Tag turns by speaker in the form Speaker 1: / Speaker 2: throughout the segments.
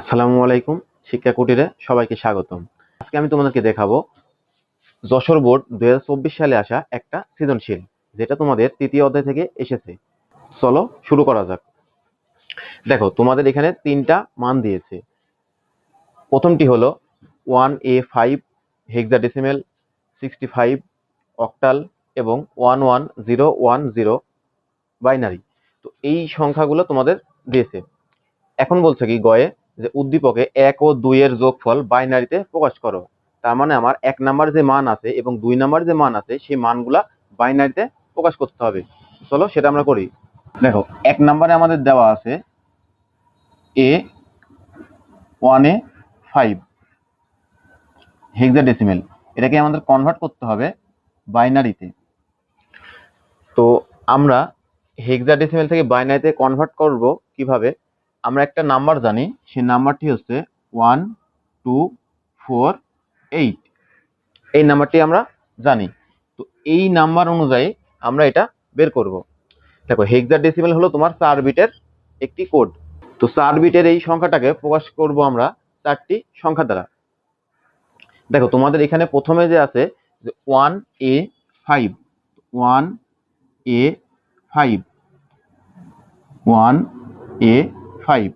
Speaker 1: আসসালামু আলাইকুম, শিক্ষা কুটিরে সবাইকে স্বাগতম। আজকে আমি তোমাদেরকে দেখাবো যশোর বোর্ড দু হাজার চব্বিশ সালে আসা একটা সৃজনশীল, যেটা তোমাদের তৃতীয় অধ্যায় থেকে এসেছে। চলো শুরু করা যাক। দেখো, তোমাদের এখানে তিনটা মান দিয়েছে। প্রথমটি হলো one A five hexadecimal, sixty five octal এবং one one zero one zero binary. তো এই সংখ্যাগুলো তোমাদের দিয়েছে। এখন বলছে কি, গয়ে যে উদ্দীপকে এক ও দুইয়ের যোগফল বাইনারিতে প্রকাশ করো। তার মানে আমার এক নাম্বার যে মান আছে এবং দুই নাম্বার যে মান আছে, সেই মানগুলা বাইনারিতে প্রকাশ করতে হবে। চলো সেটা আমরা করি। দেখো, এক নাম্বারে আমাদের দেওয়া আছে A one A five hexadecimal এটাকে আমাদের কনভার্ট করতে হবে বাইনারিতে। তো আমরা হেক্সা ডেসিমেল থেকে বাইনারিতে কনভার্ট করব কীভাবে? আমরা একটা নাম্বার জানি, সেই নাম্বারটি হচ্ছে ওয়ান, টু, ফোর, এইট। এই নাম্বারটি আমরা জানি। তো এই নাম্বার অনুযায়ী আমরা এটা বের করব। দেখো হেক্সাডেসিমেল হলো তোমার চার বিটের একটি কোড। তো চার বিটের এই সংখ্যাটাকে প্রকাশ করব আমরা চারটি সংখ্যা দ্বারা। দেখো, তোমাদের এখানে প্রথমে যে আছে, যে one A five. One A five. One A five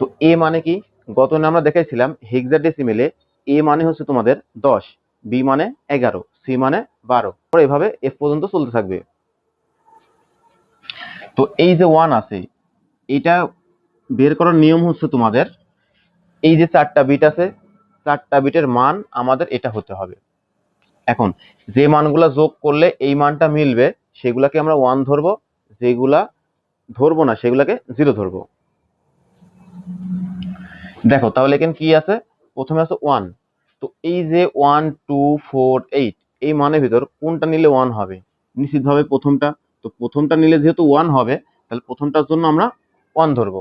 Speaker 1: তো এ মানে কি? গত আমরা দেখাইছিলাম হেক্সাডেসিমেলে এ মানে হচ্ছে তোমাদের দশ বি মানে এগারো সি মানে বারো। এভাবে এফ পর্যন্ত চলতে থাকবে। তো এই যে ওয়ান আছে, এটা বের করার নিয়ম হচ্ছে তোমাদের এই যে চারটা বিট আছে, চারটা বিটের মান আমাদের এটা হতে হবে। এখন, যে মানগুলা যোগ করলে এই মানটা মিলবে, সেগুলাকে আমরা ওয়ান ধরবো, যেগুলা ধরবো না, সেগুলাকে জিরো ধরবো। দেখো, তাহলে এখানে কি আছে? প্রথমে আছে ওয়ান তো এই যে ওয়ান টু ফোর এইট এই মানের ভিতর কোনটা নিলে ওয়ান হবে? নিশ্চিতভাবে প্রথমটা। তো প্রথমটা নিলে যেহেতু ওয়ান হবে, তাহলে প্রথমটার জন্য আমরা ওয়ান ধরবো।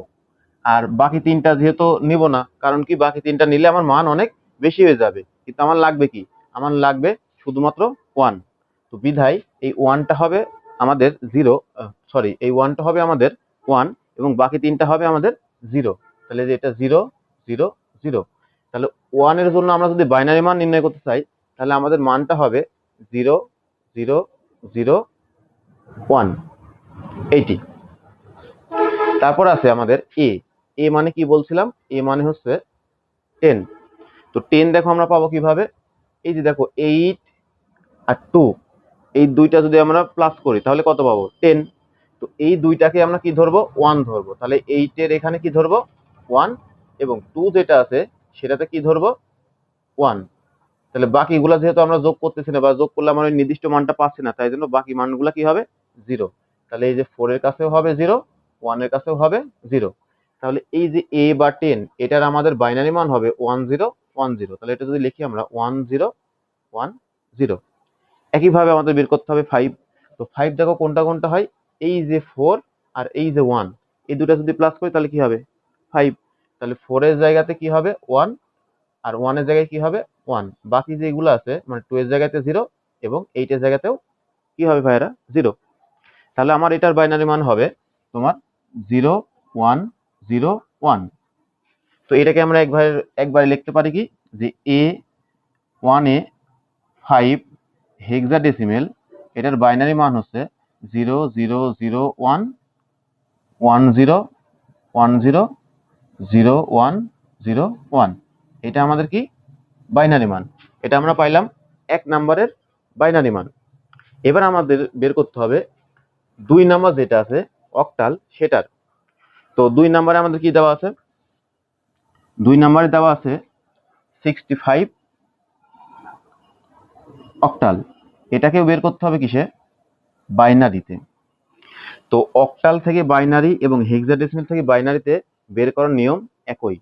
Speaker 1: আর বাকি তিনটা যেহেতু নিব না, কারণ কি? বাকি তিনটা নিলে আমার মান অনেক বেশি হয়ে যাবে। কিন্তু আমার লাগবে কি? আমার লাগবে শুধুমাত্র ওয়ান তো বিধায় এই ওয়ানটা হবে আমাদের জিরো সরি এই ওয়ানটা হবে আমাদের ওয়ান এবং বাকি তিনটা হবে আমাদের জিরো তাহলে যে এটা জিরো জিরো জিরো তাহলে ওয়ানের জন্য আমরা যদি বাইনারি মান নির্ণয় করতে চাই, তাহলে আমাদের মানটা হবে জিরো জিরো জিরো ওয়ান এইটি তারপর আছে আমাদের এ এ মানে কি বলছিলাম? এ মানে হচ্ছে টেন তো টেন দেখো আমরা পাবো কীভাবে? এই যে দেখো এইট আর টু এই দুইটা যদি আমরা প্লাস করি, তাহলে কত পাবো? টেন তো এই দুইটাকে আমরা কি ধরবো? ওয়ান ধরবো। তাহলে এইটের এখানে কি ধরবো? ওয়ান এবং টু যেটা আছে, সেটাতে কি ধরবো? ওয়ান তাহলে বাকিগুলা যেহেতু আমরা যোগ করতেছি না বা যোগ করলে আমরা ওই নির্দিষ্ট মানটা পাচ্ছি না, তাই জন্য বাকি মানগুলো কি হবে? জিরো তাহলে এই যে ফোরের কাছেও হবে জিরো ওয়ানের কাছেও হবে জিরো তাহলে এই যে এ বা টেন এটার আমাদের বাইনারি মান হবে ওয়ান জিরো ওয়ান জিরো তাহলে এটা যদি লিখি আমরা ওয়ান জিরো ওয়ান জিরো একইভাবে আমাদের বের করতে হবে ফাইভ তো ফাইভ দেখো কোনটা কোনটা হয়? এই যে ফোর আর এই যে ওয়ান এই দুটা যদি প্লাস করি তাহলে কি হবে? ফাইভ তাহলে ফোরের জায়গাতে কি হবে? ওয়ান আর ওয়ানের জায়গায় কি হবে? ওয়ান বাকি যেগুলো আছে মানে টু এর জায়গাতে জিরো এবং এইটের জায়গাতেও কি হবে ভাইয়েরা? জিরো তাহলে আমার এটার বাইনারি মান হবে তোমার জিরো ওয়ান জিরো ওয়ান তো এটাকে আমরা একবার, একবারে লিখতে পারি কি? যে A one A five hexadecimal এটার বাইনারি মান হচ্ছে zero zero zero one one zero one zero zero one zero one এটা আমাদের কি? বাইনারি মান। এটা আমরা পাইলাম এক নাম্বারের বাইনারি মান। এবার আমাদের বের করতে হবে দুই নাম্বার যেটা আছে অক্টাল সেটার। তো দুই নাম্বারে আমাদের কি দেওয়া আছে? দুই নাম্বারে দেওয়া আছে সিক্সটি ফাইভ অক্টাল এটাকেও বের করতে হবে কিসে? বাইনারিতে তো অক্টাল থেকে বাইনারি এবং হেক্সাডেসিমেল থেকে বাইনারিতে বের করার নিয়ম একই।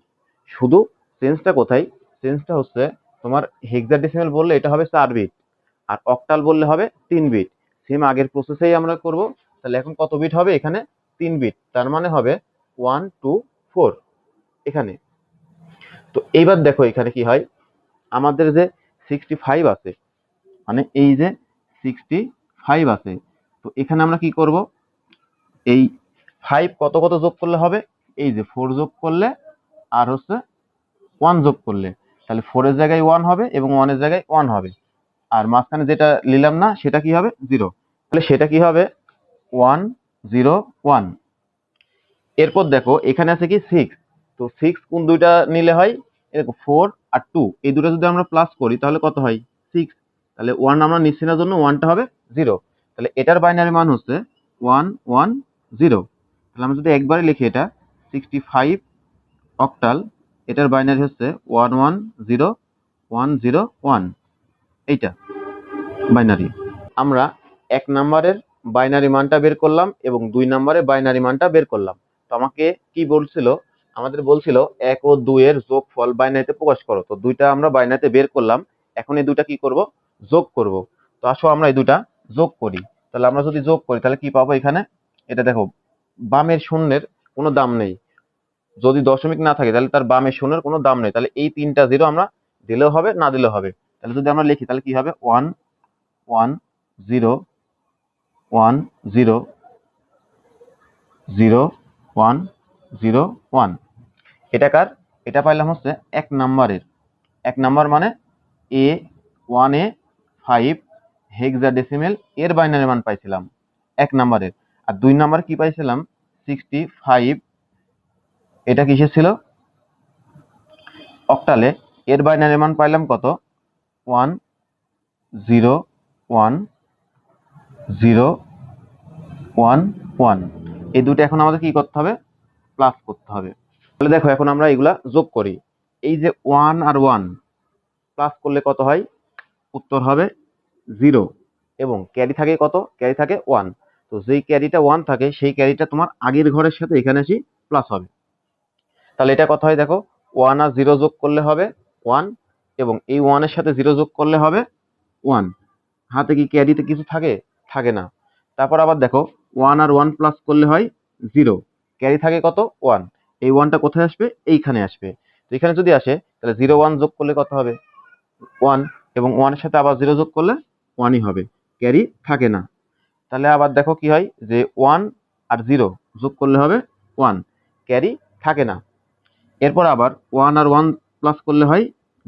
Speaker 1: শুধু চেঞ্জটা কোথায়? চেঞ্জটা হচ্ছে তোমার হেক্সাডেসিমেল বললে এটা হবে চার বিট আর অক্টাল বললে হবে তিন বিট সেম আগের প্রসেসেই আমরা করব, তাহলে এখন কত বিট হবে? এখানে তিন বিট তার মানে হবে ওয়ান টু ফোর এখানে। তো এইবার দেখো এখানে কি হয়? আমাদের যে সিক্সটি ফাইভ আছে মানে এই যে সিক্সটি ফাইভ আছে, তো এখানে আমরা কি করব? এই ফাইভ কত কত যোগ করলে হবে? এই যে ফোর যোগ করলে আর হচ্ছে ওয়ান যোগ করলে। তাহলে ফোরের জায়গায় ওয়ান হবে এবং ওয়ানের জায়গায় ওয়ান হবে। আর মাঝখানে যেটা নিলাম না, সেটা কি হবে? জিরো তাহলে সেটা কি হবে? ওয়ান জিরো ওয়ান এরপর দেখো, এখানে আছে কি সিক্স তো সিক্স কোন দুইটা নিলে হয়? এরকম ফোর আর টু এই দুটো যদি আমরা প্লাস করি, তাহলে কত হয়? সিক্স তাহলে ওয়ান আমরা নিচ্ছি না জন্য ওয়ানটা হবে জিরো তাহলে এটার বাইনারি মান হচ্ছে ওয়ান ওয়ান জিরো তাহলে আমরা যদি একবারে লিখি এটা সিক্সটি ফাইভ অক্টাল এটার বাইনারি হচ্ছে one one zero one zero one এইটা বাইনারি আমরা এক নাম্বারের বাইনারি মানটা বের করলাম এবং দুই নাম্বারের বাইনারি মানটা বের করলাম। তো আমাকে কি বলছিল? আমাদের বলছিল এক ও দুইয়ের যোগ ফল বাইনারিতে প্রকাশ করো। তো দুইটা আমরা বাইনারিতে বের করলাম। এখন এই দুইটা কি করব? যোগ করব। তো আসো আমরা এই দুটা যোগ করি। তাহলে আমরা যদি যোগ করি, তাহলে কি পাবো এখানে? এটা দেখো, বামের শূন্যের কোনো দাম নেই। যদি দশমিক না থাকে, তাহলে তার বামের শূন্যের কোনো দাম নেই। তাহলে এই তিনটা জিরো আমরা দিলেও হবে, না দিলেও হবে। তাহলে যদি আমরা লিখি, তাহলে কি হবে? One one zero one zero zero one zero one এটা কার? এটা পাইলাম হচ্ছে এক নাম্বারের। এক নাম্বার মানে A one A five hexadecimal এর বাইনারি মান পাইছিলাম। এক নাম্বারের। আর দুই নাম্বার কি পাইছিলাম? সিক্সটি ফাইভ এটা কিসের ছিল? অক্টালে এর বাইনারি মান পাইলাম কত? One zero one zero one one এই দুটো এখন আমাদের কি করতে হবে? প্লাস করতে হবে। তাহলে দেখো, এখন আমরা এগুলা যোগ করি। এই যে ওয়ান আর ওয়ান প্লাস করলে কত হয়? উত্তর হবে জিরো এবং ক্যারি থাকে কত? ক্যারি থাকে ওয়ান তো যেই ক্যারিটা ওয়ান থাকে, সেই ক্যারিটা তোমার আগের ঘরের সাথে এখানে এসে প্লাস হবে। তাহলে এটা কথা হয় দেখো? ওয়ান আর জিরো যোগ করলে হবে ওয়ান এবং এই ওয়ানের সাথে জিরো যোগ করলে হবে ওয়ান হাতে কি ক্যারিতে কিছু থাকে? থাকে না। তারপর আবার দেখো ওয়ান আর ওয়ান প্লাস করলে হয় জিরো ক্যারি থাকে কত? ওয়ান এই ওয়ানটা কোথায় আসবে? এইখানে আসবে। তো এখানে যদি আসে, তাহলে জিরো ওয়ান যোগ করলে কত হবে? ওয়ান এবং ওয়ানের সাথে আবার জিরো যোগ করলে ওয়ানই হবে। ক্যারি থাকে না। তাহলে আবার দেখো কি হয় যে ওয়ান আর জিরো যোগ করলে হবে ওয়ান ক্যারি থাকে না। এরপর আবার ওয়ান আর ওয়ান প্লাস করলে হয়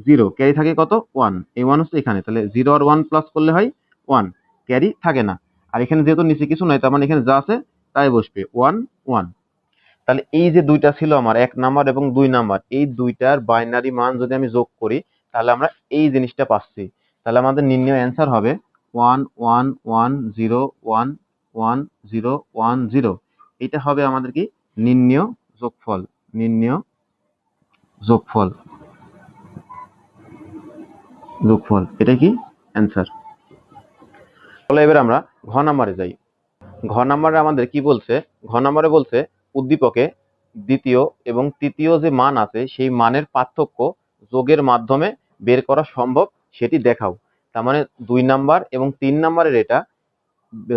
Speaker 1: জিরো ক্যারি থাকে কত? ওয়ান এই ওয়ান হচ্ছে এখানে। তাহলে জিরো আর ওয়ান প্লাস করলে হয় ওয়ান ক্যারি থাকে না। আর এখানে যেহেতু নিচে কিছু নাই, তার মানে এখানে যা আছে তাই বসবে। ওয়ান ওয়ান তাহলে এই যে দুইটা ছিল আমার, এক নাম্বার এবং দুই নাম্বার, এই দুইটার বাইনারি মান যদি আমি যোগ করি, তাহলে আমরা এই জিনিসটা পাচ্ছি। তাহলে আমাদের নির্ণয় অ্যান্সার হবে one one one zero one one zero one zero এটা হবে আমাদের কি? নির্ণয় যোগফল নির্ণয় যোগফল। যোগফল, এটা কি? অ্যান্সার তাহলে এবার আমরা ঘ নাম্বারে যাই। ঘ নাম্বারে আমাদের কি বলছে? ঘ নাম্বারে বলছে, উদ্দীপকে দ্বিতীয় এবং তৃতীয় যে মান আছে, সেই মানের পার্থক্য যোগের মাধ্যমে বের করা সম্ভব, সেটি দেখাও। তার মানে দুই নাম্বার এবং তিন নাম্বারের এটা,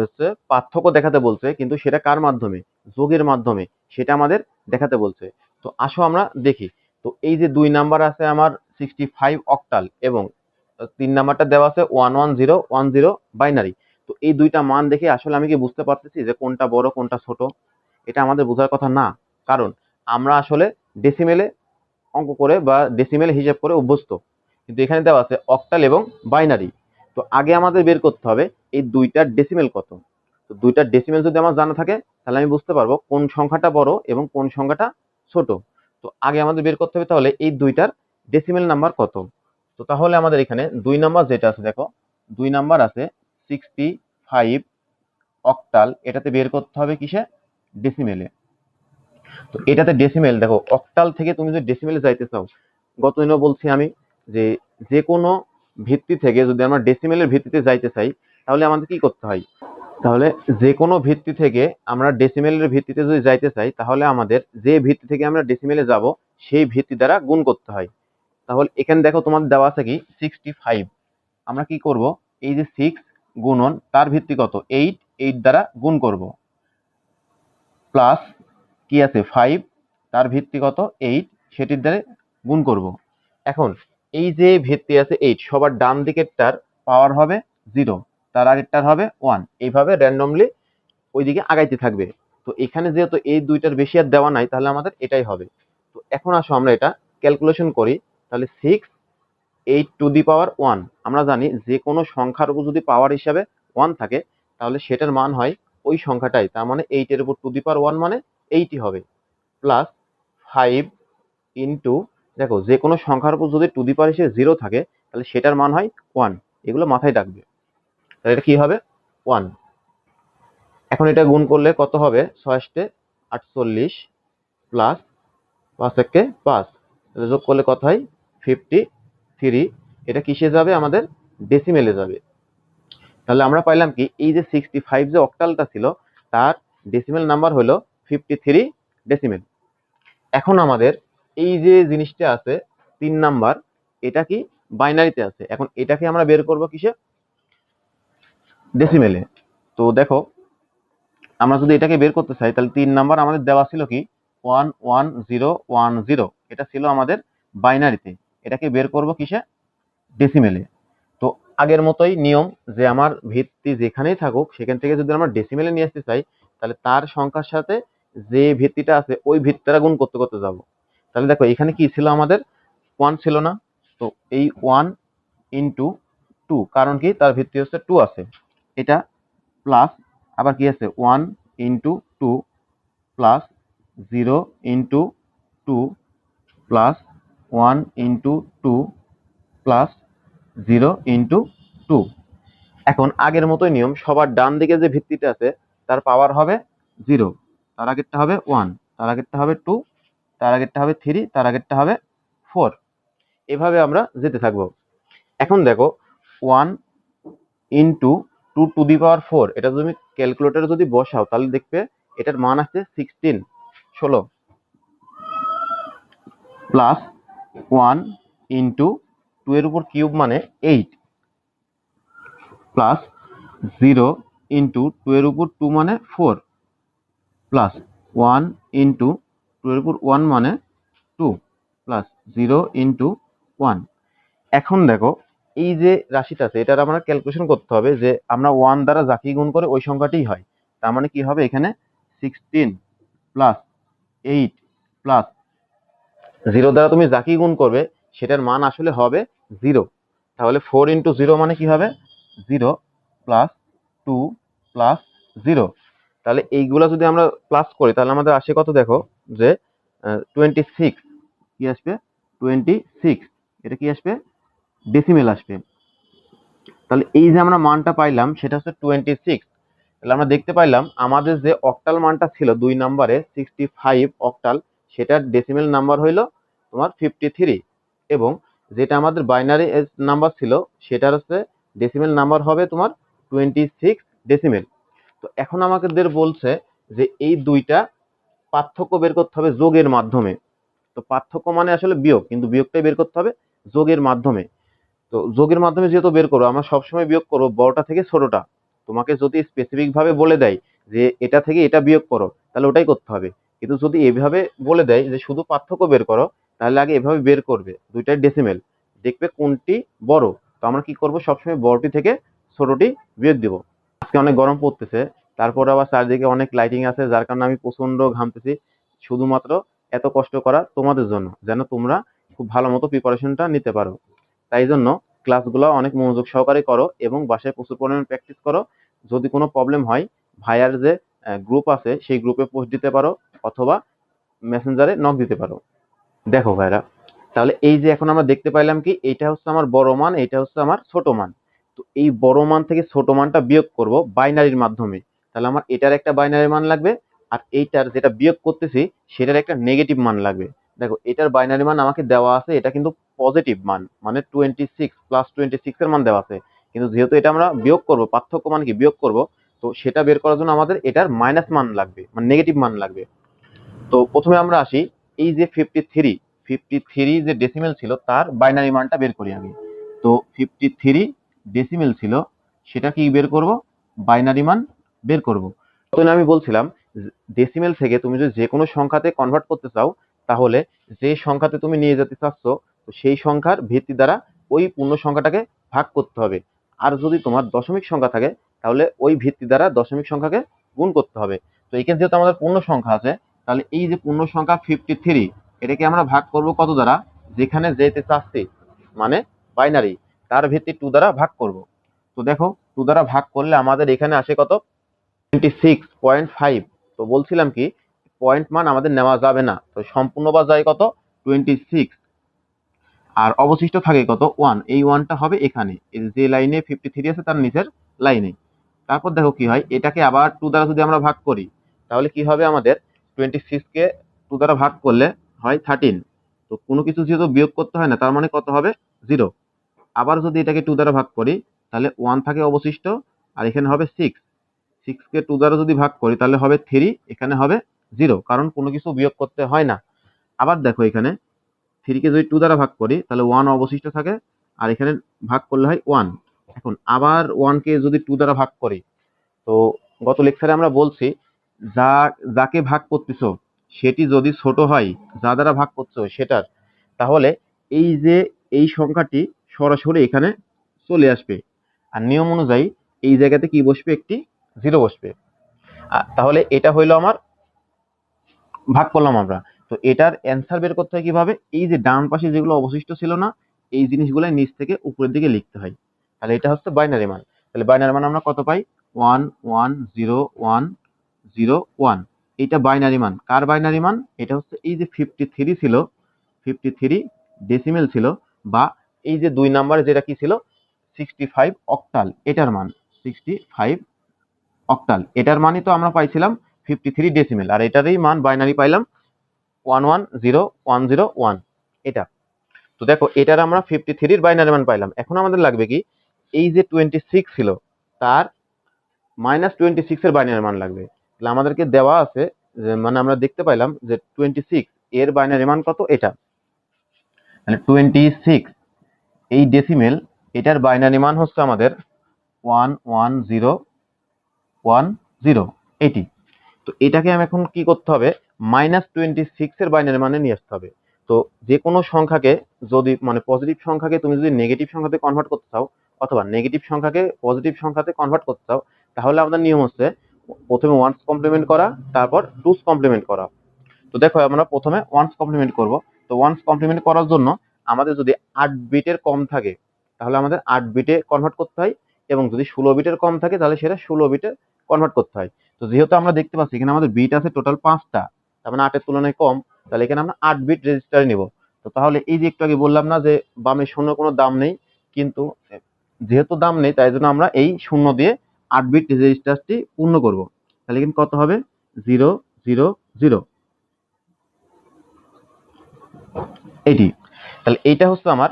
Speaker 1: হচ্ছে পার্থক্য দেখাতে বলছে, কিন্তু সেটা কার মাধ্যমে? যোগের মাধ্যমে, সেটা আমাদের দেখাতে বলছে। তো আসো আমরা দেখি। তো এই যে দুই নাম্বার আছে আমার সিক্সটি ফাইভ অক্টাল এবং তিন নাম্বারটা দেওয়া আছে one one zero one zero binary তো এই দুইটা মান দেখে আসলে আমি কি বুঝতে পারতেছি যে কোনটা বড়, কোনটা ছোট? এটা আমাদের বোঝার কথা না। কারণ আমরা আসলে ডেসিমেলে অঙ্ক করে বা ডেসিমেল হিসাব করে অভ্যস্ত। কিন্তু এখানে দেওয়া আছে অক্টাল এবং বাইনারি তো আগে আমাদের বের করতে হবে এই দুইটার ডেসিমেল কত। তো দুইটার ডেসিমেল যদি আমার জানা থাকে, তাহলে আমি বুঝতে পারব কোন সংখ্যাটা বড় এবং কোন সংখ্যাটা ছোট। তো আগে আমাদের বের করতে হবে তাহলে এই দুইটার ডেসিমেল নাম্বার কত। তো তাহলে আমাদের এখানে দুই নাম্বার যেটা আছে, দেখো, দুই নাম্বার আছে সিক্সটি ফাইভ অক্টাল এটাতে বের করতে হবে কিসে? ডেসিমেলে তো এটাতে ডেসিমেল দেখো অক্টাল থেকে তুমি যদি ডেসিমেলে যাইতে চাও, গত দিনও বলছি আমি যে যে কোনো ভিত্তি থেকে যদি আমরা ডেসিমেলের ভিত্তিতে যাইতে চাই, তাহলে আমাদের কি করতে হয়? তাহলে যে কোনো ভিত্তি থেকে আমরা ডেসিমেলের ভিত্তিতে যদি যাইতে চাই, তাহলে আমাদের যে ভিত্তি থেকে আমরা ডেসিমেলে যাব, সেই ভিত্তি দ্বারা গুণ করতে হয়। তাহলে এখানে দেখো তোমাদের দেওয়া আছে কি? সিক্সটি ফাইভ আমরা কি করব? এই যে সিক্স গুণন, তার ভিত্তি কত? এইট এইট দ্বারা গুণ করব। প্লাস কি আছে? ফাইভ তার ভিত্তি কত? এইট সেটির দ্বারা গুণ করব। এখন এই যে ভিত্তি আছে এইট সবার ডান দিকেরটার পাওয়ার হবে জিরো তার আগেরটার হবে ওয়ান এইভাবে র্যান্ডমলি ওইদিকে আগাইতে থাকবে। তো এখানে যেহেতু এই দুইটার বেশি আর দেওয়া নাই, তাহলে আমাদের এটাই হবে। তো এখন আসো আমরা এটা ক্যালকুলেশন করি, তাহলে six eight to the power one আমরা জানি যে কোনো সংখ্যার উপর যদি পাওয়ার হিসাবে ওয়ান থাকে, তাহলে সেটার মান হয় ওই সংখ্যাটাই, তার মানে এইটের উপর টু দি পাওয়ার ওয়ান মানে এইটই হবে। প্লাস ফাইভ ইন্টু দেখো যে কোনো সংখ্যার উপর যদি টু দি পাওয়ার হিসেবে জিরো থাকে, তাহলে সেটার মান হয় ওয়ান এগুলো মাথায় রাখবে। তাহলে এটা কি হবে? ওয়ান এখন এটা গুণ করলে কত হবে? ছয়ষ্টে আটচল্লিশ প্লাস পাঁচ একে পাঁচ। যোগ করলে কত হয়? ফিফটি থ্রি এটা কিসে যাবে? আমাদের ডেসিমেলে যাবে। তাহলে আমরা পাইলাম কি? এই যে সিক্সটি ফাইভ যে অক্টালটা ছিল, তার ডেসিমেল নাম্বার হলো ফিফটি থ্রি ডেসিমেল এখন আমাদের এই যে জিনিসটা আছে, তিন নাম্বার, এটা কি বাইনারিতে আছে? এখন এটাকে আমরা বের করব কিসে? ডেসিমেলে তো দেখো, আমরা যদি এটাকে বের করতে চাই, তাহলে তিন নাম্বার আমাদের দেওয়া ছিল কি? One one, zero one, zero. এটা ছিল আমাদের বাইনারিতে। এটাকে বের করব কিসে? ডেসিমেলে তো আগের মতোই নিয়ম যে আমার ভিত্তি যেখানেই থাকুক, সেখান থেকে যদি আমরা ডেসিমেলে নিয়ে আসতে চাই, তাহলে তার সংখ্যার সাথে যে ভিত্তিটা আছে, ওই ভিত্তিটা গুণ করতে করতে যাব। তাহলে দেখো, এখানে কি ছিল আমাদের? ওয়ান ছিল না। তো এই ওয়ান ইন্টু টু কারণ কি? তার ভিত্তি হচ্ছে টু আছে। এটা প্লাস আবার কি আছে? One into two plus zero into two plus one into two plus zero into two এখন আগের মতোই নিয়ম, সবার ডান দিকে যে ভিত্তিটা আছে, তার পাওয়ার হবে জিরো তার আগেরটা হবে ওয়ান তার আগেরটা হবে টু তার আগেরটা হবে থ্রি তার আগেরটা হবে ফোর এভাবে আমরা যেতে থাকব। এখন দেখো one into two to the power four এটা তুমি ক্যালকুলেটারে যদি বসাও, তাহলে দেখবে এটার মান আসছে সিক্সটিন ষোলো। প্লাস ওয়ান ইন্টু টু এর উপর কিউব মানে eight plus zero into two এর উপর টু মানে ফোর প্লাস ওয়ান ইন্টু এর উপর ওয়ান মানে two plus zero into one এখন দেখো, এই যে রাশিটা আছে, এটার আমরা ক্যালকুলেশন করতে হবে যে আমরা ওয়ান দ্বারা যাকেই গুণ করে, ওই সংখ্যাটিই হয়। তার মানে কি হবে? এখানে sixteen plus eight plus zero দ্বারা তুমি যাকেই গুণ করবে, সেটার মান আসলে হবে জিরো তাহলে ফোর ইন্টু জিরো মানে কি হবে? Zero plus two plus zero তাহলে এইগুলো যদি আমরা প্লাস করি, তাহলে আমাদের আসে কত দেখো? যে টোয়েন্টি সিক্স কি আসবে? টোয়েন্টি সিক্স এটা কি আসবে? ডেসিমেল আসবে। তাহলে এই যে আমরা মানটা পাইলাম, সেটা হচ্ছে টোয়েন্টি সিক্স তাহলে আমরা দেখতে পাইলাম, আমাদের যে অক্টাল মানটা ছিল দুই নাম্বারে সিক্সটি ফাইভ অক্টাল সেটার ডেসিমেল নাম্বার হইল তোমার ফিফটি থ্রি এবং যেটা আমাদের বাইনারি নাম্বার ছিল, সেটার হচ্ছে ডেসিমেল নাম্বার হবে তোমার টোয়েন্টি সিক্স ডেসিমেল তো এখন আমাদের বলছে যে এই দুইটা পার্থক্য বের করতে হবে যোগের মাধ্যমে। তো পার্থক্য মানে আসলে বিয়োগ, কিন্তু বিয়োগটাই বের করতে হবে যোগের মাধ্যমে। তো যোগের মাধ্যমে যেহেতু বের করো আমরা সবসময় বিয়োগ করব বড়টা থেকে ছোটটা। তোমাকে যদি স্পেসিফিকভাবে বলে দেয় যে এটা থেকে এটা বিয়োগ করো, তাহলে ওটাই করতে হবে। কিন্তু যদি এভাবে বলে দেয় যে শুধু পার্থক্য বের করো, তাহলে আগে এভাবে বের করবে। দুইটাই ডেসিমেল দেখবে কোনটি বড়, তো আমরা কি করব, সবসময় বড়টি থেকে ছোটটি বিয়োগ দিব। আজকে অনেক গরম পড়তেছে, তারপর আবার চারদিকে অনেক লাইটিং আছে, যার কারণে আমি প্রচণ্ড ঘামতেছি। শুধুমাত্র এত কষ্ট করা তোমাদের জন্য, যেন তোমরা খুব ভালো মতো প্রিপারেশনটা নিতে পারো। তাই জন্য ক্লাসগুলো অনেক মনোযোগ সহকারে করো এবং বাসায় প্রচুর পরিমাণে প্র্যাকটিস করো। যদি কোনো প্রবলেম হয়, ভাইয়ার যে গ্রুপ আছে, সেই গ্রুপে পোস্ট দিতে পারো অথবা মেসেঞ্জারে নক দিতে পারো। দেখো ভাইরা, তাহলে এই যে এখন আমরা দেখতে পাইলাম কি, এটা হচ্ছে আমার বড় মান, এটা হচ্ছে আমার ছোট মান। তো এই বড় মান থেকে ছোট মানটা বিয়োগ করব বাইনারির মাধ্যমে। তাহলে আমার এটার একটা বাইনারি মান লাগবে আর এইটার যেটা বিয়োগ করতেছি, সেটার একটা নেগেটিভ মান লাগবে। দেখো, এটার বাইনারি মান আমাকে দেওয়া আছে, এটা কিন্তু পজিটিভ মান মানে twenty six plus twenty six এর মান দেওয়া আছে। কিন্তু যেহেতু এটা আমরা বিয়োগ করব, পার্থক্য মান কি বিয়োগ করব, তো সেটা বের করার জন্য আমাদের এটার মাইনাস মান লাগবে মানে নেগেটিভ মান লাগবে। তো প্রথমে আমরা আসি, এই যে ফিফটি থ্রি ফিফটি থ্রি যে ডেসিমেল ছিল, তার বাইনারি মানটা বের করি আগে তো ফিফটি থ্রি ডেসিমেল ছিল, সেটা কি বের করব? বাইনারি মান বের করব। তখন আমি বলছিলাম ডেসিমেল থেকে তুমি যদি যে কোনো সংখ্যাতে কনভার্ট করতে চাও, তাহলে যে সংখ্যাতে তুমি নিয়ে যেতে চাচ্ছ, তো সেই সংখ্যার ভিত্তি দ্বারা ওই পূর্ণ সংখ্যাটাকে ভাগ করতে হবে। আর যদি তোমার দশমিক সংখ্যা থাকে, তাহলে ওই ভিত্তি দ্বারা দশমিক সংখ্যাকে গুণ করতে হবে। তো এখানে যেহেতু আমাদের পূর্ণ সংখ্যা আছে, তাহলে এই যে পূর্ণ সংখ্যা ফিফটি থ্রি এটাকে আমরা ভাগ করব কত দ্বারা? যেখানে যেতে চাচ্ছি মানে বাইনারি তার ভিত্তি টু দ্বারা ভাগ করব। তো দেখো টু দ্বারা ভাগ করলে আমাদের এখানে আসে কত? টোয়েন্টি সিক্স পয়েন্ট ফাইভ তো বলছিলাম কি পয়েন্ট মান আমাদের নেওয়া যাবে না। তো সম্পূর্ণ বা যায় কত? টোয়েন্টি সিক্স আর অবশিষ্ট থাকে কত? ওয়ান এই ওয়ানটা হবে এখানে। যে লাইনে ফিফটি থ্রি আছে, তার নিচের লাইনে। তারপর দেখো কি হয়, এটাকে আবার টু দ্বারা যদি আমরা ভাগ করি, তাহলে কি হবে আমাদের? টোয়েন্টি সিক্সকে টু দ্বারা ভাগ করলে হয় থার্টিন তো কোনো কিছু যেহেতু বিয়োগ করতে হয় না, তার মানে কত হবে? জিরো আবার যদি এটাকে টু দ্বারা ভাগ করি, তাহলে ওয়ান থাকে অবশিষ্ট, আর এখানে হবে সিক্স সিক্সকে টু দ্বারা যদি ভাগ করি, তাহলে হবে থ্রি এখানে হবে জিরো কারণ কোনো কিছু বিয়োগ করতে হয় না। আবার দেখো এখানে থ্রিকে যদি টু দ্বারা ভাগ করি, তাহলে ওয়ান অবশিষ্ট থাকে, আর এখানে ভাগ করলে হয় ওয়ান এখন আবার ওয়ানকে যদি টু দ্বারা ভাগ করি, তো গত লেকচারে আমরা বলছি, যা, যাকে ভাগ করতেছো, সেটি যদি ছোট হয়, যা দ্বারা ভাগ করছ সেটার, তাহলে এই যে, এই সংখ্যাটি সরাসরি এখানে চলে আসবে। আর নিয়ম অনুযায়ী এই জায়গাতে কি বসবে? একটি জিরো বসবে। তাহলে এটা হইল আমার ভাগ করলাম আমরা। তো এটার অ্যান্সার বের করতে হয় কীভাবে? এই যে ডান পাশে যেগুলো অবশিষ্ট ছিল না, এই জিনিসগুলো নিচ থেকে উপরের দিকে লিখতে হয়। তাহলে এটা হচ্ছে বাইনারি মান। তাহলে বাইনারি মান আমরা কত পাই? One one zero one zero one এটা বাইনারি মান। কার বাইনারি মান? এটা হচ্ছে এই যে ফিফটি থ্রি ছিল ফিফটি থ্রি ডেসিমেল ছিল, বা এই যে দুই নাম্বার যেটা কি ছিল? সিক্সটি ফাইভ অক্টাল এটার মান। সিক্সটি ফাইভ অক্টাল এটার মানই তো আমরা পাইছিলাম ফিফটি থ্রি ডেসিমেল আর এটারই মান বাইনারি পাইলাম one one zero one zero one এটা। তো দেখো, এটার আমরা ফিফটি থ্রির বাইনারি মান পাইলাম। এখন আমাদের লাগবে কি? এই যে টোয়েন্টি সিক্স ছিল, তার মাইনাস টোয়েন্টি সিক্সের বাইনারি মান লাগবে। তাহলে আমাদেরকে দেওয়া আছে যে মানে আমরা দেখতে পাইলাম যে টোয়েন্টি সিক্স এর বাইনারি মান কত? এটা। মানে টোয়েন্টি সিক্স এই ডেসিমেল এটার বাইনারি মান হচ্ছে আমাদের one one zero one zero এইটি তো এটাকে আমি এখন কি করতে হবে? মাইনাস টোয়েন্টি সিক্সের বাইনারি মানে নিয়ে আসতে হবে। তো যে কোনো সংখ্যাকে যদি মানে পজিটিভ সংখ্যাকে তুমি যদি নেগেটিভ সংখ্যাতে কনভার্ট করতে চাও, অথবা নেগেটিভ সংখ্যাকে পজিটিভ সংখ্যাতে কনভার্ট করতে চাও, তাহলে আমাদের নিয়ম হচ্ছে প্রথমে ওয়ান্স কমপ্লিমেন্ট করা, তারপর টুস কমপ্লিমেন্ট করা। তো দেখো আমরা প্রথমে ওয়ান্স কমপ্লিমেন্ট করব। তো ওয়ান্স কমপ্লিমেন্ট করার জন্য আমাদের যদি আট বিটের কম থাকে, তাহলে আমাদের আট বিটে কনভার্ট করতে হয় এবং যদি ষোলো বিটের কম থাকে, তাহলে সেটা ষোলো বিটে কনভার্ট করতে হয়। তো যেহেতু আমরা দেখতে পাচ্ছি এখানে আমাদের বিট আছে টোটাল পাঁচটা, তার মানে আটের তুলনায় কম, তাহলে এখানে আমরা আট বিট রেজিস্টারে নিব। তো তাহলে এই যে একটু আগে বললাম না যে বামে শূন্য কোনো দাম নেই, কিন্তু যেহেতু দাম নেই, তাই জন্য আমরা এই শূন্য দিয়ে আট বিট রেজিস্টারটি পূর্ণ করব। তাহলে কিন্তু কত হবে? Zero zero zero. এটি তাহলে এইটা হচ্ছে আমার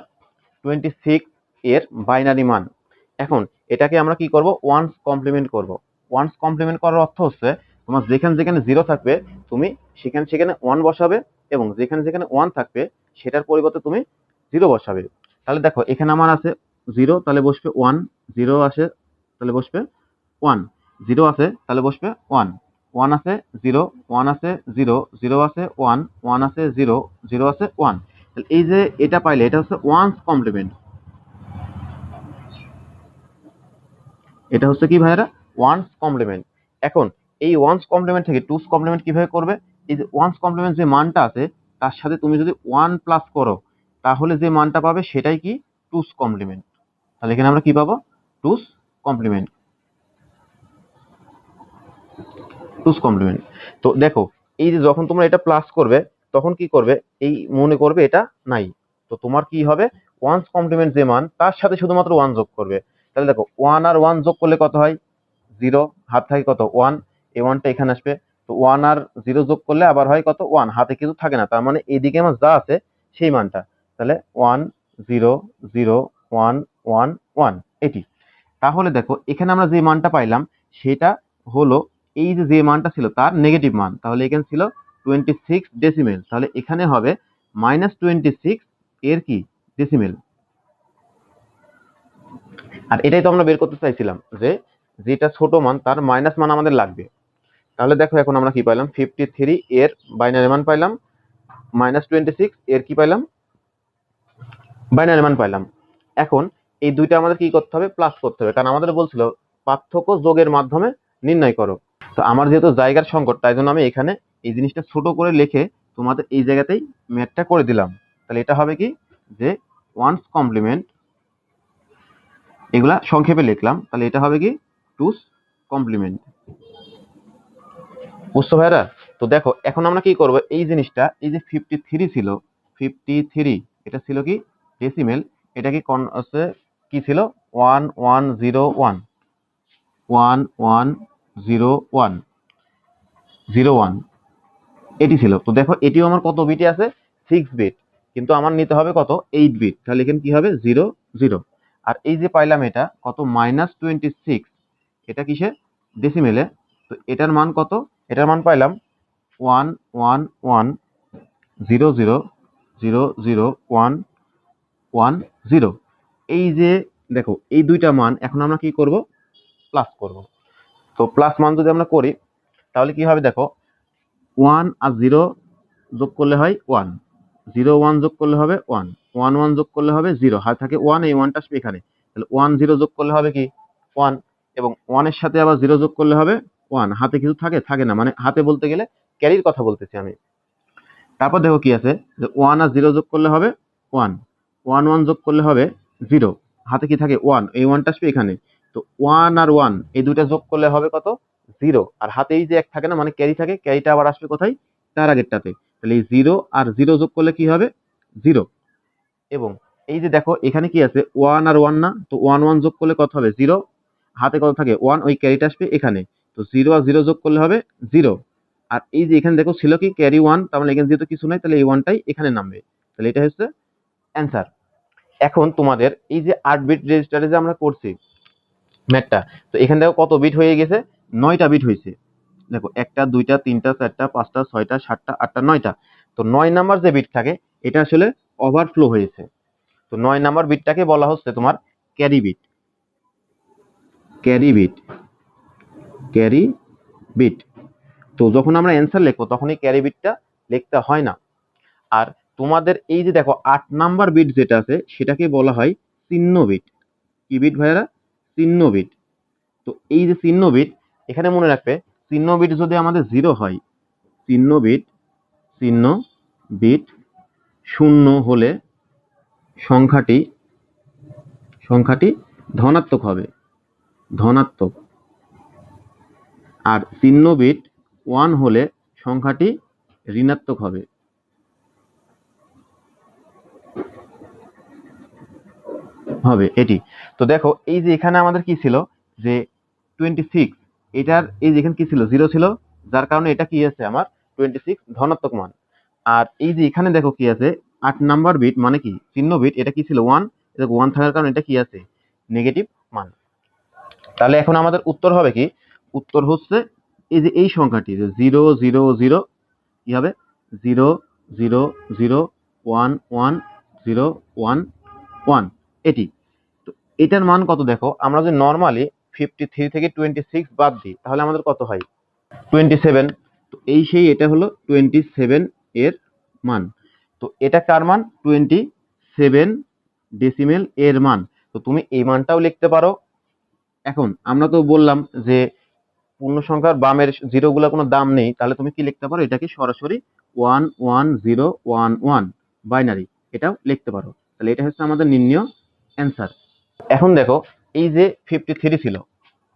Speaker 1: টোয়েন্টি সিক্স এর বাইনারি মান। এখন এটাকে আমরা কি করব? ওয়ান্স কমপ্লিমেন্ট করব। ওয়ান্স কমপ্লিমেন্ট করার অর্থ হচ্ছে তোমার যেখানে যেখানে জিরো থাকবে, তুমি সেখানে সেখানে ওয়ান বসাবে এবং যেখানে যেখানে ওয়ান থাকবে, সেটার পরিবর্তে তুমি জিরো বসাবে। তাহলে দেখো, এখানে আমার আছে জিরো তাহলে বসবে ওয়ান জিরো আসে, তাহলে বসবে ওয়ান জিরো আছে তাহলে বসবে ওয়ান ওয়ান আছে জিরো ওয়ান আছে জিরো জিরো আছে ওয়ান ওয়ান আছে জিরো জিরো আছে ওয়ান তাহলে এই যে এটা পাইলে, এটা হচ্ছে ওয়ান্স কমপ্লিমেন্ট এটা হচ্ছে কি ভাইরা ওয়ান্স কমপ্লিমেন্ট এখন এই ওয়ান্স কমপ্লিমেন্ট থেকে টুস কমপ্লিমেন্ট কীভাবে করবে? এই যে ওয়ান্স কমপ্লিমেন্ট যে মানটা আছে, তার সাথে তুমি যদি ওয়ান প্লাস করো, তাহলে যে মানটা পাবে সেটাই কি? টুস কমপ্লিমেন্ট তাহলে এখানে আমরা কি পাবো? টুস কমপ্লিমেন্ট টুস কমপ্লিমেন্ট তো দেখো, এই যে যখন তোমরা এটা প্লাস করবে তখন কি করবে? এই মনে করবে এটা নাই। তো তোমার কি হবে? ওয়ান্স কমপ্লিমেন্ট যে মান, তার সাথে শুধুমাত্র ওয়ান যোগ করবে। তাহলে দেখো ওয়ান আর ওয়ান যোগ করলে কত হয়? জিরো হাত থাকে কত? ওয়ান এই ওয়ানটা এখানে আসবে। তো ওয়ান আর জিরো যোগ করলে আবার হয় কত? ওয়ান হাতে কিছু থাকে না। তার মানে এইদিকে আমার যা আছে, সেই মানটা। তাহলে one zero zero one one one এটি। তাহলে দেখো, এখানে আমরা যে মানটা পাইলাম, সেটা হলো এই যে যে মানটা ছিল, তার নেগেটিভ মান। তাহলে এখানে ছিল টোয়েন্টি সিক্স ডেসিমেল তাহলে এখানে হবে মাইনাস টোয়েন্টি সিক্স এর কি? ডেসিমেল আর এটাই তো আমরা বের করতে চাইছিলাম যে যেটা ছোট মান, তার মাইনাস মান আমাদের লাগবে। তাহলে দেখো এখন আমরা কি পাইলাম? ফিফটি থ্রি এর বাইনারি মান পাইলাম মাইনাস টোয়েন্টি সিক্স এর কি পাইলাম? বাইনারি মান পাইলাম। এখন এই দুইটা আমাদের কি করতে হবে? প্লাস করতে হবে। কারণ আমাদের বলছিল পার্থক্য যোগের মাধ্যমে নির্ণয় করো। তো আমার যেহেতু জায়গার সংকট, তাই জন্য আমি এখানে এই জিনিসটা ছোট করে লিখে তোমাদের এই জায়গাতেই ম্যাথটা করে দিলাম। তাহলে এটা হবে কি? যে ওয়ান্স কমপ্লিমেন্ট এগুলা সংক্ষেপে লিখলাম। তাহলে এটা হবে কি? টুস কমপ্লিমেন্ট বুঝছ ভাইরা তো দেখো, এখন আমরা কি করব? এই জিনিসটা, এই যে ফিফটি থ্রি ছিল ফিফটি থ্রি এটা ছিল কি? ডেসিমেল এটা কি কি ছিল? One one zero one one one zero one zero one এটি ছিল। তো দেখো, এটিও আমার কত বিটে আছে? সিক্স বিট কিন্তু আমার নিতে হবে কত? এইট বিট তাহলে এখানে কি হবে? জিরো জিরো আর এই যে পাইলাম এটা, কত? মাইনাস টোয়েন্টি সিক্স এটা কিসে ডেসিমেলে তো এটার মান কত? এটার মান পাইলাম one one one zero zero zero zero one one zero এই যে, দেখো, এই দুইটা মান এখন আমরা কি করব? প্লাস করব। তো প্লাস মান যদি আমরা করি, তাহলে কি হবে দেখো? ওয়ান আর জিরো যোগ করলে হয় ওয়ান। জিরো ওয়ান যোগ করলে হবে ওয়ান। ওয়ান ওয়ান যোগ করলে হবে জিরো। হাতে থাকে ওয়ান, এই ওয়ানটা আসবে এখানে। তাহলে ওয়ান জিরো যোগ করলে হবে কি? ওয়ান। এবং ওয়ানের সাথে আবার জিরো যোগ করলে হবে ওয়ান। হাতে কিছু থাকে? থাকে না। মানে হাতে বলতে গেলে ক্যারির কথা বলতেছি আমি। তারপর দেখো কি আছে? যে ওয়ান আর জিরো যোগ করলে হবে ওয়ান। ওয়ান ওয়ান যোগ করলে হবে জিরো। হাতে কি থাকে? ওয়ান। এই ওয়ানটা আসবে এখানে। তো ওয়ান আর ওয়ান, এই দুইটা যোগ করলে হবে কত? জিরো আর হাতে এই যে এক থাকে না মানে ক্যারি থাকে ক্যারিটা আবার আসবে কোথায়? তার আগেরটাতে। তাহলে এই জিরো আর জিরো যোগ করলে কি হবে? জিরো এবং এই যে দেখো, এখানে কি আছে? ওয়ান আর ওয়ান না? তো ওয়ান ওয়ান যোগ করলে কত হবে? জিরো হাতে কত থাকে? ওয়ান ওই ক্যারিটা আসবে এখানে। তো জিরো আর জিরো যোগ করলে হবে জিরো আর এই যে এখানে দেখো, ছিল কি? ক্যারি ওয়ান তার মানে এখানে যেহেতু কিছু নাই, তাহলে এই ওয়ানটাই এখানে নামবে। তাহলে এটা হচ্ছে অ্যান্সার এখন তোমাদের এই যে আট বিট রেজিস্টারে যে আমরা করছি ম্যাটটা তো এখানে দেখো কত বিট হয়ে গেছে? নয়টা বিট হয়েছে দেখো, একটা, দুইটা, তিনটা, চারটা, পাঁচটা, ছয়টা, সাতটা, আটটা, নয়টা। তো নয় নাম্বার যে বিট থাকে, এটা আসলে ওভারফ্লো হয়েছে। তো নয় নাম্বার বিটটাকে বলা হচ্ছে তোমার carry bit carry bit carry bit তো যখন আমরা অ্যান্সার লিখব তখন এই ক্যারি বিটটা লিখতে হয় না। আর তোমাদের এই যে দেখো, আট নাম্বার বিট যেটা আছে, সেটাকে বলা হয় চিহ্ন বিট কি বিট ভাইয়ারা? চিহ্ন বিট তো এই যে চিহ্ন বিট এখানে মনে রাখবে, চিহ্ন বিট যদি আমাদের জিরো হয়, চিহ্ন বিট চিহ্ন বিট শূন্য হলে সংখ্যাটি সংখ্যাটি ধনাত্মক হবে, ধনাত্মক। আর চিহ্ন বিট ওয়ান হলে সংখ্যাটি ঋণাত্মক হবে। হবে, এটি। তো দেখো, এই যে এখানে আমাদের কি ছিল? যে টোয়েন্টি সিক্স এটার এই যে এখানে কি ছিল? জিরো ছিল, যার কারণে এটা কি আছে আমার? টোয়েন্টি সিক্স ধনাত্মক মান। আর এই যে এখানে দেখো কি আছে? আট নাম্বার বিট মানে কি? চিহ্ন বিট এটা কি ছিল? ওয়ান এটা ওয়ান থাকার কারণে এটা কি আছে? নেগেটিভ মান। তাহলে এখন আমাদের উত্তর হবে কি? উত্তর হচ্ছে এই যে এই সংখ্যাটি, যে জিরো জিরো জিরো কি হবে? Zero zero zero one one zero one one এটি। তো এটার মান কত দেখো? আমরা যদি নর্মালি ফিফটি থ্রি থেকে টোয়েন্টি সিক্স বাদ দিই, তাহলে আমাদের কত হয়? টোয়েন্টি সেভেন তো এই সেই এটা হলো টোয়েন্টি সেভেন এর মান। তো এটা কার মান? টোয়েন্টি সেভেন ডেসিমেল এর মান। তো তুমি এই মানটাও লিখতে পারো। এখন আমরা তো বললাম যে পূর্ণ সংখ্যার বামের জিরোগুলো কোনো দাম নেই, তাহলে তুমি কি লিখতে পারো? এটাকে সরাসরি one one zero one one binary এটাও লিখতে পারো। তাহলে এটা হচ্ছে আমাদের নির্ণয় অ্যান্সার এখন দেখো এই যে ফিফটি থ্রি ছিল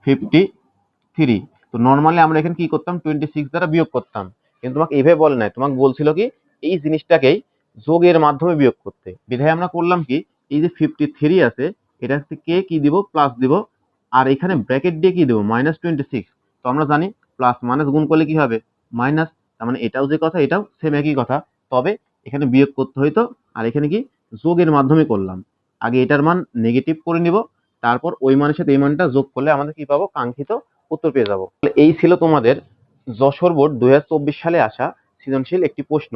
Speaker 1: ফিফটি থ্রি তো নর্মালি আমরা এখানে কি করতাম? টোয়েন্টি সিক্স দ্বারা বিয়োগ করতাম। কিন্তু তোমাকে এভাবে বলে নাই। তোমাকে বলছিল কি, এই জিনিসটাকেই যোগের মাধ্যমে বিয়োগ করতে। বিধায় আমরা করলাম কি, এই যে ফিফটি থ্রি আছে, এটা হচ্ছে কে কি দিব? প্লাস দিব। আর এখানে ব্র্যাকেট দিয়ে কি দেবো? মাইনাস টোয়েন্টি সিক্স তো আমরা জানি প্লাস মাইনাস গুণ করলে কি হবে? মাইনাস তার মানে এটাও যে কথা, এটাও সেম একই কথা। তবে এখানে বিয়োগ করতে হইতো। আর এখানে কি, যোগের মাধ্যমে করলাম। আগে এটার মান নেগেটিভ করে নিব। তারপর ওই মানের সাথে এই মানটা যোগ করলে আমাদের কি পাবো? কাঙ্ক্ষিত উত্তর পেয়ে যাব। এই ছিল তোমাদের যশোর বোর্ড দু হাজার চব্বিশ সালে আসা সৃজনশীল একটি প্রশ্ন।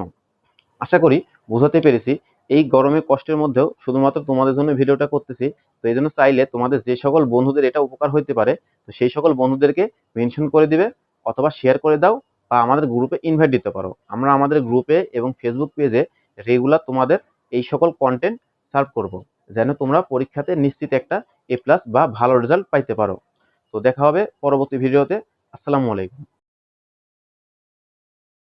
Speaker 1: আশা করি বোঝাতে পেরেছি। এই গরমে কষ্টের মধ্যেও শুধুমাত্র তোমাদের জন্য ভিডিওটা করতেছি। তো এই জন্য চাইলে তোমাদের যে সকল বন্ধুদের এটা উপকার হইতে পারে, তো সেই সকল বন্ধুদেরকে মেনশন করে দিবে অথবা শেয়ার করে দাও বা আমাদের গ্রুপে ইনভাইট দিতে পারো। আমরা আমাদের গ্রুপে এবং ফেসবুক পেজে রেগুলার তোমাদের এই সকল কন্টেন্ট সার্ভ করব। যেন তোমরা পরীক্ষাতে নিশ্চিত একটা এ প্লাস বা ভালো রেজাল্ট পাইতে পারো। তো দেখা হবে পরবর্তী ভিডিওতে আসসালামু আলাইকুম।